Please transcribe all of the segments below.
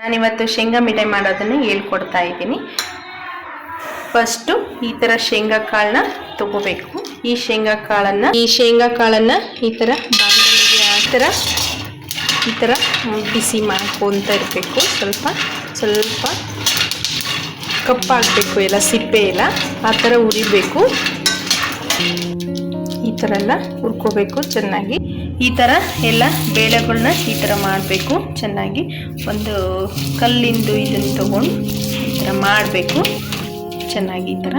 ನಾನಿವತ್ತು ಶೇಂಗಾ ಮಿಠಾಯಿ ಮಾಡೋದನ್ನು ಹೇಳ್ಕೊಡ್ತಾ ಇದ್ದೀನಿ. ಫಸ್ಟು ಈ ಥರ ಶೇಂಗಾ ಕಾಳನ್ನ ತಗೋಬೇಕು. ಈ ಶೇಂಗಾ ಕಾಳನ್ನು, ಈ ಶೇಂಗಾ ಕಾಳನ್ನು ಈ ಥರ ಬಾಣಲಿಗೆ ಆ ಥರ, ಈ ಥರ ಬಿಸಿ ಮಾಡ್ಕೊತ ಇರಬೇಕು. ಸ್ವಲ್ಪ ಸ್ವಲ್ಪ ಕಪ್ಪಾಗಬೇಕು ಎಲ್ಲ, ಸಿಪ್ಪೆ ಎಲ್ಲ. ಆ ಥರ ಉರಿಬೇಕು ಈ ಥರ ಎಲ್ಲ ಹುರ್ಕೋಬೇಕು ಚೆನ್ನಾಗಿ. ಈ ಥರ ಎಲ್ಲ ಬೇಳೆಗಳನ್ನ ಈ ಥರ ಮಾಡಬೇಕು. ಚೆನ್ನಾಗಿ ಒಂದು ಕಲ್ಲಿಂದು ಇದನ್ನು ತಗೊಂಡು ಈ ಥರ ಮಾಡಬೇಕು. ಚೆನ್ನಾಗಿ ಈ ಥರ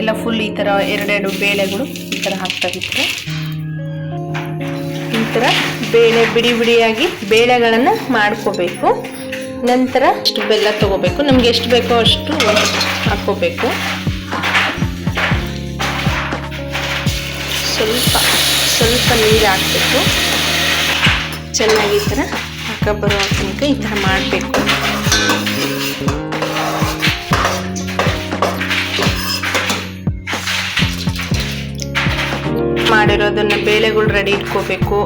ಎಲ್ಲ ಫುಲ್ ಈ ಥರ ಎರಡೆರಡು ಬೇಳೆಗಳು ಈ ಥರ ಹಾಕ್ತಾಗಿದ್ರೆ ಈ ಥರ ಬೇಳೆ ಬಿಡಿ ಬಿಡಿಯಾಗಿ ಬೇಳೆಗಳನ್ನು ಮಾಡ್ಕೋಬೇಕು. ನಂತರ ಅಷ್ಟು ಬೆಲ್ಲ ತೊಗೋಬೇಕು. ನಮ್ಗೆ ಎಷ್ಟು ಬೇಕೋ ಅಷ್ಟು ಹಾಕ್ಕೋಬೇಕು. ಸ್ವಲ್ಪ ಸ್ವಲ್ಪ ನೀರು ಹಾಕಬೇಕು ಚೆನ್ನಾಗಿ ಈ ಥರ ಹಾಕ ಬರೋ ತನಕ ಈ ಥರ ಮಾಡಬೇಕು. ಮಾಡಿರೋದನ್ನು ಬೇಳೆಗಳು ರೆಡಿ ಇಟ್ಕೋಬೇಕು.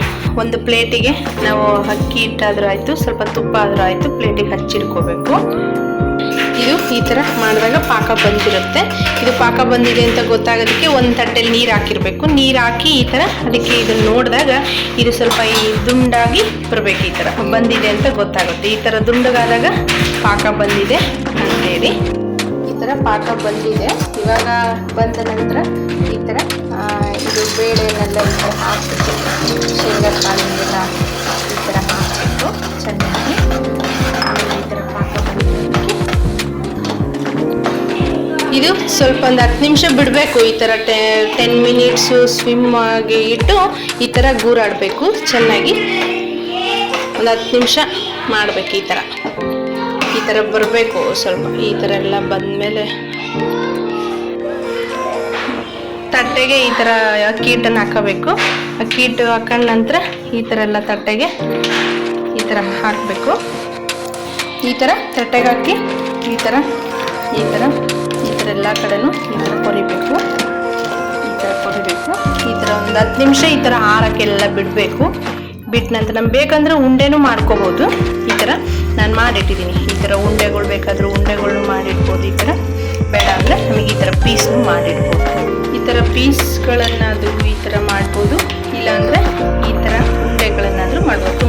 ಒಂದು ಪ್ಲೇಟಿಗೆ ನಾವು ಅಕ್ಕಿ ಹಿಟ್ಟಾದ್ರೂ ಆಯಿತು, ಸ್ವಲ್ಪ ತುಪ್ಪ ಆದರೂ ಆಯಿತು ಪ್ಲೇಟಿಗೆ ಹಚ್ಚಿಟ್ಕೋಬೇಕು ಇದು ಈ ಥರ ಮಾಡಿದಾಗ ಪಾಕ ಬಂದಿರುತ್ತೆ. ಇದು ಪಾಕ ಬಂದಿದೆ ಅಂತ ಗೊತ್ತಾಗೋದಕ್ಕೆ ಒಂದು ತಟ್ಟೆಲಿ ನೀರು ಹಾಕಿರಬೇಕು. ನೀರು ಹಾಕಿ ಈ ಥರ ಅದಕ್ಕೆ ಇದನ್ನು ನೋಡಿದಾಗ ಇದು ಸ್ವಲ್ಪ ಈ ದುಂಡಾಗಿ ಬರಬೇಕು ಈ ಥರ ಬಂದಿದೆ ಅಂತ ಗೊತ್ತಾಗುತ್ತೆ. ಈ ಥರ ದುಂಡಗಾದಾಗ ಪಾಕ ಬಂದಿದೆ ಅಂತೇಳಿ ಈ ಥರ ಪಾಕ ಬಂದಿದೆ. ಇವಾಗ ಬಂದ ನಂತರ ಈ ಥರ ಇದು ಬೇಳೆನೆಲ್ಲ ಹಾಕಿ ಶೇಂಗಾ ಕಾಳಿನೆಲ್ಲ ಇದು ಸ್ವಲ್ಪ ಒಂದು ಹತ್ತು ನಿಮಿಷ ಬಿಡಬೇಕು. ಈ ಥರ ಟೆ ಟೆನ್ ಮಿನಿಟ್ಸು ಸ್ವಿಮ್ ಆಗಿ ಇಟ್ಟು ಈ ಥರ ಗೂರಾಡಬೇಕು. ಚೆನ್ನಾಗಿ ಒಂದು ಹತ್ತು ನಿಮಿಷ ಮಾಡಬೇಕು ಈ ಥರ ಈ ಥರ ಬರಬೇಕು ಸ್ವಲ್ಪ. ಈ ಥರ ಎಲ್ಲ ಬಂದಮೇಲೆ ತಟ್ಟೆಗೆ ಈ ಥರ ಅಕ್ಕಿ ಹಿಟ್ಟನ್ನು ಹಾಕೋಬೇಕು. ಅಕ್ಕಿ ಹಿಟ್ಟು ಹಾಕೊಂಡ ನಂತರ ಈ ಥರ ಎಲ್ಲ ತಟ್ಟೆಗೆ ಈ ಥರ ಹಾಕಬೇಕು. ಈ ಥರ ತಟ್ಟೆಗೆ ಹಾಕಿ ಈ ಥರ ಈ ಥರ ಎಲ್ಲ ಕಡೆನೂ ಈ ಥರ ಕೊರಿಬೇಕು ಈ ಥರ ಕೊರಿಬೇಕು ಈ ಥರ ಒಂದು ಹತ್ತು ನಿಮಿಷ ಈ ಥರ ಆರಕ್ಕೆಲ್ಲ ಬಿಡಬೇಕು ಬಿಟ್ಟ ನಂತರ ನಮ್ಗೆ ಬೇಕಂದ್ರೆ ಉಂಡೆನೂ ಮಾಡ್ಕೋಬೋದು ಈ ಥರ ನಾನು ಮಾಡಿಟ್ಟಿದ್ದೀನಿ ಈ ಥರ ಉಂಡೆಗಳು ಬೇಕಾದರೂ ಉಂಡೆಗಳನ್ನೂ ಮಾಡಿಡ್ಬೋದು ಈ ಥರ ಬೇಡ ಅಂದರೆ ನಮಗೆ ಈ ಥರ ಪೀಸ್ನು ಮಾಡಿಡ್ಬೋದು ಈ ಥರ ಪೀಸ್ಗಳನ್ನಾದರೂ ಈ ಥರ ಮಾಡ್ಬೋದು ಇಲ್ಲಾಂದರೆ ಈ ಥರ ಉಂಡೆಗಳನ್ನಾದರೂ ಮಾಡ್ಬೋದು